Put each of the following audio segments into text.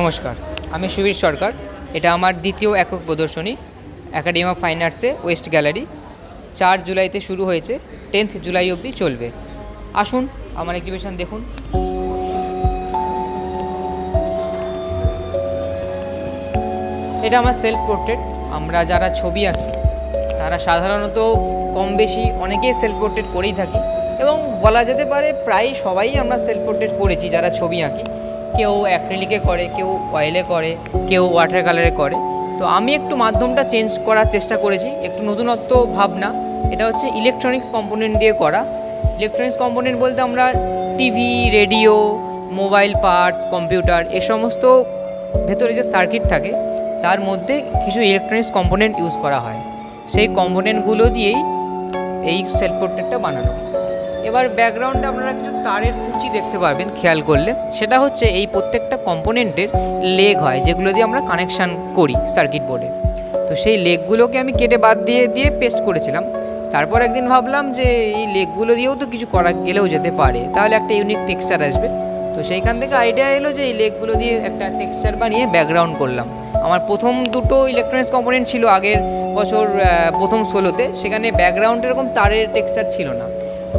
নমস্কার, আমি সুবীর সরকার। এটা আমার দ্বিতীয় একক প্রদর্শনী একাডেমি অফ ফাইন আর্টসে ওয়েস্ট গ্যালারি চার জুলাইতে শুরু হয়েছে টেন্থ জুলাই অবধি চলবে। আসুন, আমার এক্সিবিশন দেখুন। এটা আমার সেলফ পোর্ট্রেট আমরা যারা ছবি আঁকি, তারা সাধারণত কম বেশি অনেকেই সেলফ পোর্ট্রেট করেই থাকি। এবং বলা যেতে পারে, প্রায় সবাই আমরা সেলফ পোর্ট্রেট করেছি, যারা ছবি আঁকি। কেউ অ্যাক্রিলিকে করে, কেউ অয়েলে করে, কেউ ওয়াটার কালারে করে। তো আমি একটু মাধ্যমটা চেঞ্জ করার চেষ্টা করেছি। একটু নতুনত্ব ভাবনা, এটা হচ্ছে ইলেকট্রনিক্স কম্পোনেন্ট দিয়ে করা। ইলেকট্রনিক্স কম্পোনেন্ট বলতে আমরা TV radio mobile parts computer এ সমস্ত ভেতরে যে সার্কিট থাকে, তার মধ্যে কিছু ইলেকট্রনিক্স কম্পোনেন্ট ইউজ করা হয়। সেই কম্পোনেন্টগুলো দিয়েই এই সেলফ পোর্ট্রেটটা বানানো। এবার ব্যাকগ্রাউন্ডে আপনারা কিছু তারের কুচি দেখতে পাবেন খেয়াল করলে। সেটা হচ্ছে এই প্রত্যেকটা কম্পোনেন্টের লেগ হয়, যেগুলো দিয়ে আমরা কানেকশান করি সার্কিট বোর্ডে। তো সেই লেগগুলোকে আমি কেটে বাদ দিয়ে দিয়ে পেস্ট করেছিলাম। তারপর একদিন ভাবলাম যে এই লেগগুলো দিয়েও তো কিছু করা গেলেও যেতে পারে। তাহলে একটা ইউনিক টেক্সচার আসবে। তো সেইখান থেকে আইডিয়া এলো যে এই লেগগুলো দিয়ে একটা টেক্সচার বানিয়ে ব্যাকগ্রাউন্ড করলাম। আমার প্রথম দুটো ইলেকট্রনিক্স কম্পোনেন্ট ছিল আগের বছর প্রথম ষোলোতে। সেখানে ব্যাকগ্রাউন্ড এরকম তারের টেক্সচার ছিল না।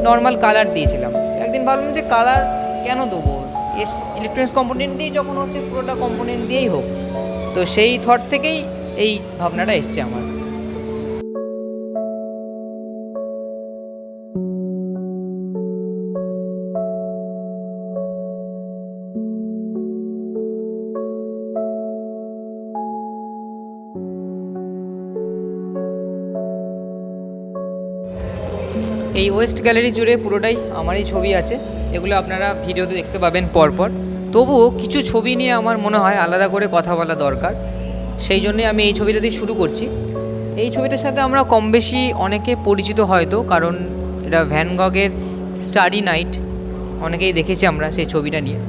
নর্মাল কালার দিয়েছিলাম। একদিন ভাবলাম যে কালার কেন দেবো? ইলেকট্রনিক্স কম্পোনেন্ট দিয়েই যখন হচ্ছে পুরোটা কম্পোনেন্ট দিয়েই হোক। তো সেই থট থেকেই এই ভাবনাটা এসছে আমার। এই ওয়েস্ট গ্যালারি জুড়ে পুরোটাই আমারই ছবি আছে। এগুলো আপনারা ভিডিওতে দেখতে পাবেন পরপর। তবুও কিছু ছবি নিয়ে আমার মনে হয় আলাদা করে কথা বলা দরকার। সেই জন্যে আমি এই ছবিটা দিয়ে শুরু করছি। এই ছবিটার সাথে আমরা কম বেশি অনেকে পরিচিত হয়তো, কারণ এটা ভ্যানগগের স্টাডি নাইট। অনেকেই দেখেছি আমরা সেই ছবিটা নিয়ে।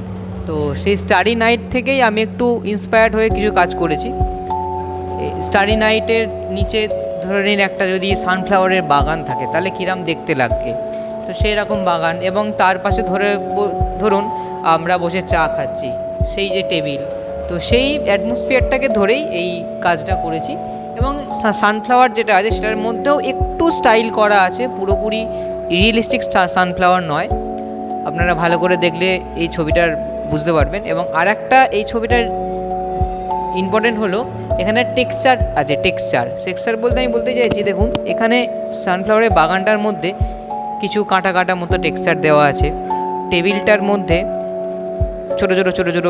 তো সেই স্টাডি নাইট থেকেই আমি একটু ইন্সপায়ার্ড হয়ে কিছু কাজ করেছি। স্টাডি নাইটের নিচে ধরে নিন একটা যদি সানফ্লাওয়ারের বাগান থাকে, তাহলে কিরাম দেখতে লাগবে? তো সেই রকম বাগান এবং তার পাশে ধরে ধরুন আমরা বসে চা খাচ্ছি, সেই যে টেবিল তো সেই অ্যাটমসফিয়ারটাকে ধরেই এই কাজটা করেছি এবং সানফ্লাওয়ার যেটা আছে, সেটার মধ্যেও একটু স্টাইল করা আছে, পুরোপুরি রিয়েলিস্টিক সানফ্লাওয়ার নয়। আপনারা ভালো করে দেখলে এই ছবিটার বুঝতে পারবেন এবং আর একটা এই ছবিটার ইম্পর্টেন্ট হলো, এখানে টেক্সচার আছে টেক্সচার টেক্সচার বলতে আমি বলতে চাইছি, দেখুন, এখানে সানফ্লাওয়ারের বাগানটার মধ্যে কিছু কাঁটা কাঁটা মতো টেক্সচার দেওয়া আছে। টেবিলটার মধ্যে ছোট ছোট ছোট ছোট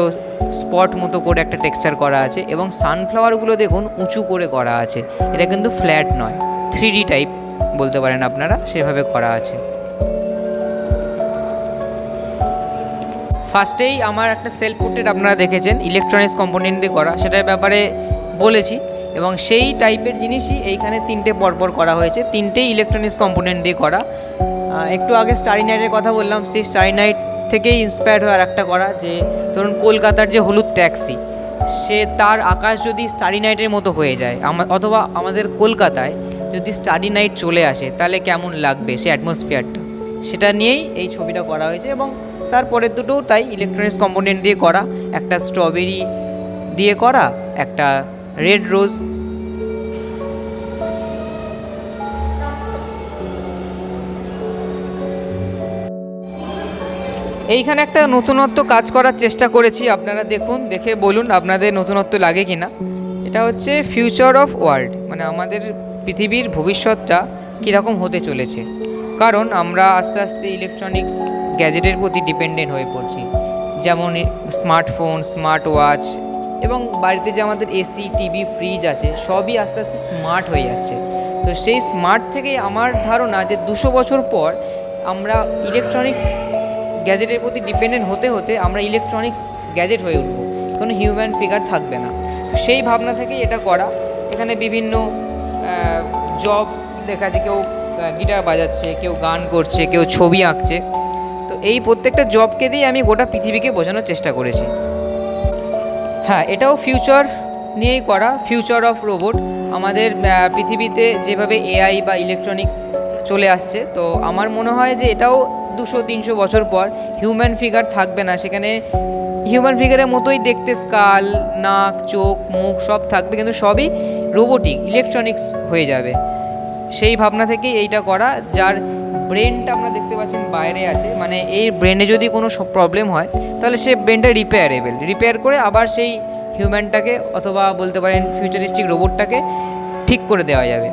স্পট মতো করে একটা টেক্সচার করা আছে এবং সানফ্লাওয়ারগুলো দেখুন উঁচু করে করা আছে। এটা কিন্তু ফ্ল্যাট নয় থ্রি টাইপ বলতে পারেন আপনারা, সেভাবে করা আছে। ফার্স্টেই আমার একটা সেলফ পোর্ট্রেট আপনারা দেখেছেন ইলেকট্রনিক্স কম্পোনেন্ট দিয়ে করা। সেটার ব্যাপারে বলেছি এবং সেই টাইপের জিনিসই এইখানে তিনটে পরপর করা হয়েছে। তিনটেই ইলেকট্রনিক্স কম্পোনেন্ট দিয়ে করা। একটু আগে স্টারি নাইটের কথা বললাম, সেই স্টারি নাইট থেকেই ইন্সপায়ার্ড হয়ে আরেকটা করা, যে ধরুন কলকাতার যে হলুদ ট্যাক্সি সে তার আকাশ যদি স্টারি নাইটের মতো হয়ে যায় অথবা আমাদের কলকাতায় যদি স্টাডি নাইট চলে আসে, তাহলে কেমন লাগবে সে অ্যাটমসফিয়ারটা সেটা নিয়েই এই ছবিটা করা হয়েছে এবং তারপরের দুটোও তাই ইলেকট্রনিক্স কম্পোনেন্ট দিয়ে করা। একটা স্ট্রবেরি দিয়ে করা, একটা রেড রোজ এইখানে একটা নতুনত্ব কাজ করার চেষ্টা করেছি, আপনারা দেখুন, দেখে বলুন আপনাদের নতুনত্ব লাগে কি না এটা হচ্ছে ফিউচার অফ ওয়ার্ল্ড মানে আমাদের পৃথিবীর ভবিষ্যৎটা কীরকম হতে চলেছে। কারণ আমরা আস্তে আস্তে ইলেকট্রনিক্স গ্যাজেটের প্রতি ডিপেন্ডেন্ট হয়ে পড়ছি। যেমন স্মার্টফোন স্মার্ট ওয়াচ এবং বাড়িতে যে আমাদের এসি, টিভি, ফ্রিজ আছে, সবই আস্তে আস্তে স্মার্ট হয়ে যাচ্ছে। তো সেই স্মার্ট থেকেই আমার ধারণা যে দুশো বছর পর আমরা ইলেকট্রনিক্স গ্যাজেটের প্রতি ডিপেন্ডেন্ট হতে হতে আমরা ইলেকট্রনিক্স গ্যাজেট হয়ে উঠবো। কোনো হিউম্যান ফিগার থাকবে না। তো সেই ভাবনা থেকেই এটা করা। এখানে বিভিন্ন জব আছে কেউ গিটার বাজাচ্ছে, কেউ গান করছে, কেউ ছবি আঁকছে। এই প্রত্যেকটা জবকে দিয়ে আমি গোটা পৃথিবীকে বোঝানোর চেষ্টা করেছি। হ্যাঁ এটাও ফিউচার নিয়েই করা ফিউচার অফ রোবট আমাদের পৃথিবীতে যেভাবে এআই বা ইলেকট্রনিক্স চলে আসছে, তো আমার মনে হয় যে এটাও দুশো, তিনশো বছর পর হিউম্যান ফিগার থাকবে না। সেখানে হিউম্যান ফিগারের মতোই দেখতে স্কাল নাক, চোখ, মুখ সব থাকবে, কিন্তু সবই রোবোটিক ইলেকট্রনিক্স হয়ে যাবে। সেই ভাবনা থেকেই এইটা করা, যার ব্রেনটা আমরা দেখতে পাচ্ছেন বাইরে আছে। মানে এই ব্রেনে যদি কোনো প্রবলেম হয়, তাহলে সে ব্রেনটা রিপেয়ারেবল রিপেয়ার করে আবার সেই হিউম্যানটাকে অথবা বলতে পারেন ফিউচারিস্টিক রোবটটাকে ঠিক করে দেওয়া যাবে।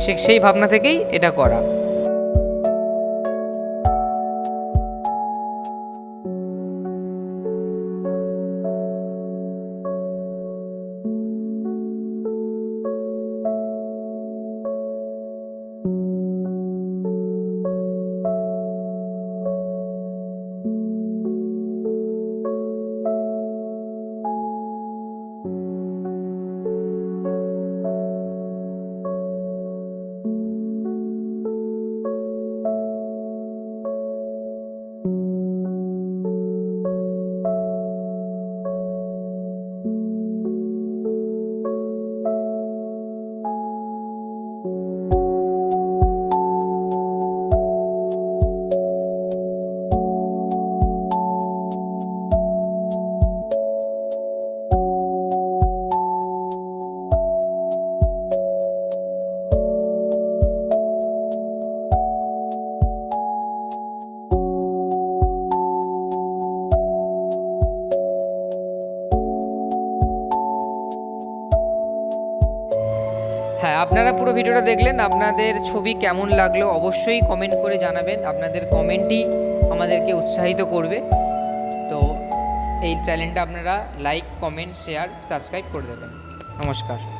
সে, সেই ভাবনা থেকেই এটা করা। আপনারা পুরো ভিডিওটা দেখলেন, আপনাদের ছবি কেমন লাগল অবশ্যই কমেন্ট করে জানাবেন। আপনাদের কমেন্টই আমাদেরকে উৎসাহিত করবে। তো এই চ্যানেলটা আপনারা লাইক কমেন্ট শেয়ার সাবস্ক্রাইব করে দেবেন। নমস্কার।